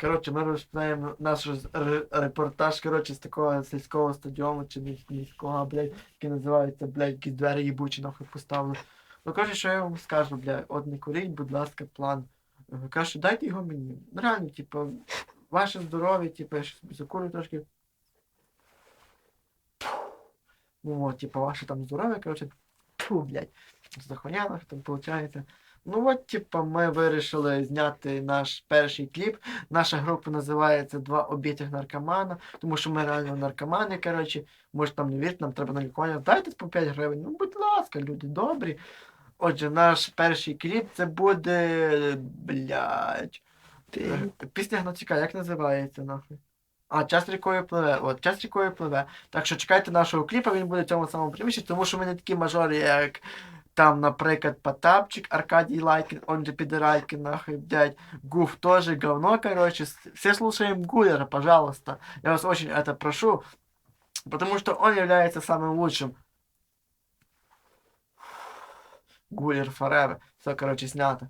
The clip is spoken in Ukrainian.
Коротше, ми розпочинаємо наш репортаж, коротше, з такого сільського стадіону чи міського, блядь, який називається, блядь, якісь двері їбучі нахуй поставили. Ну, коротше, що я вам скажу, блядь, от не куріть, будь ласка, план. Е, Кажу, дайте його мені. Ну, Реально, типу, ваше здоров'я, типу, я щось закурю трошки. Ну, от, типу, ваше там здоров'я, коротше, тьфу, блядь, захуянах там, виходить. Ну от, типу, ми вирішили зняти наш перший кліп. Наша група називається Два обітих наркомана, тому що ми реально наркомани, коротше. Може там не вірте, нам треба на лікування. Дайте по 5 гривень. Ну, будь ласка, люди добрі. Отже, наш перший кліп це буде. Блядь. Пісня Гнатюка, як називається нахуй? А, час рікою пливе. От, час рікою пливе. Так що чекайте нашого кліпа, він буде в цьому самому приміщенні, тому що ми не такі мажори, як там, наприклад, Потапчик, Аркадій Лайкін, он же Підерайкін, нахуй, блядь, Гуф тоже говно, короче. С- Все слушаем Гулера, пожалуйста. Я вас очень это прошу, потому что он является самым лучшим. Гулер Forever. Все, короче, снято.